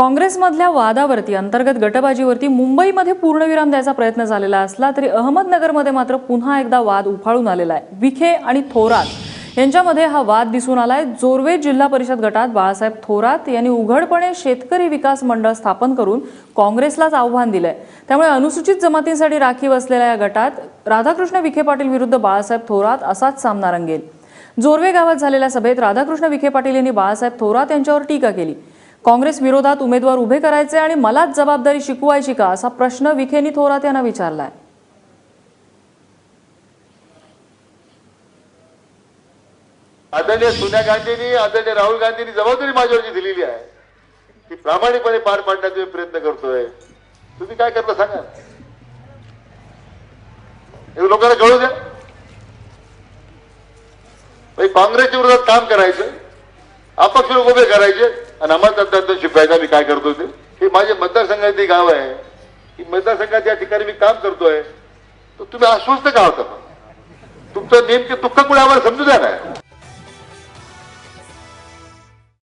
काँग्रेसमधल्या वादावरती अंतर्गत गटबाजीवरती मुंबईमध्ये पूर्णविराम द्यायचा प्रयत्न झालेला असला तरी अहमदनगरमध्ये मात्र पुन्हा एकदा वाद उफाळून आलेला आहे. विखे आणि थोरात यांच्यामध्ये हा वाद दिसून आलाय. जोरवे जिल्हा परिषद गटात बाळासाहेब थोरात यांनी उघडपणे शेतकरी विकास मंडळ स्थापन करून काँग्रेसलाच आव्हान दिलंय. त्यामुळे अनुसूचित जमातींसाठी राखीव असलेल्या या गटात राधाकृष्ण विखे पाटील विरुद्ध बाळासाहेब थोरात असाच सामना रंगेल. जोरवे गावात झालेल्या सभेत राधाकृष्ण विखे पाटील यांनी बाळासाहेब थोरात यांच्यावर टीका केली. काँग्रेस विरोधात उमेदवार उभे करायचे आणि मलाच जबाबदारी शिकवायची का असा प्रश्न विखेनी थोरात यांना विचारलाय. आदरणीय सोनिया गांधींनी आदरणीय राहुल गांधींनी जबाबदारी माझ्यावरची दिलेली आहे. ती प्रामाणिकपणे पार पाडण्याचा मी प्रयत्न करतोय. तुम्ही काय करता सांगा. हे लोकांना कळू द्या. म्हणजे काँग्रेसच्या विरोधात काम करायचं. अपक्ष लोक उभे करायचे. आणि आम्हाला त्यात शिकवायचं मी काय करतो ते? हे माझे मतदारसंघाचे गाव आहे. की मतदारसंघात या ठिकाणी मी काम करतोय. तर तुम्ही अस्वस्थ का होता? तुमचं नेमके दुःख कुठे आम्हाला समजू द्या ना.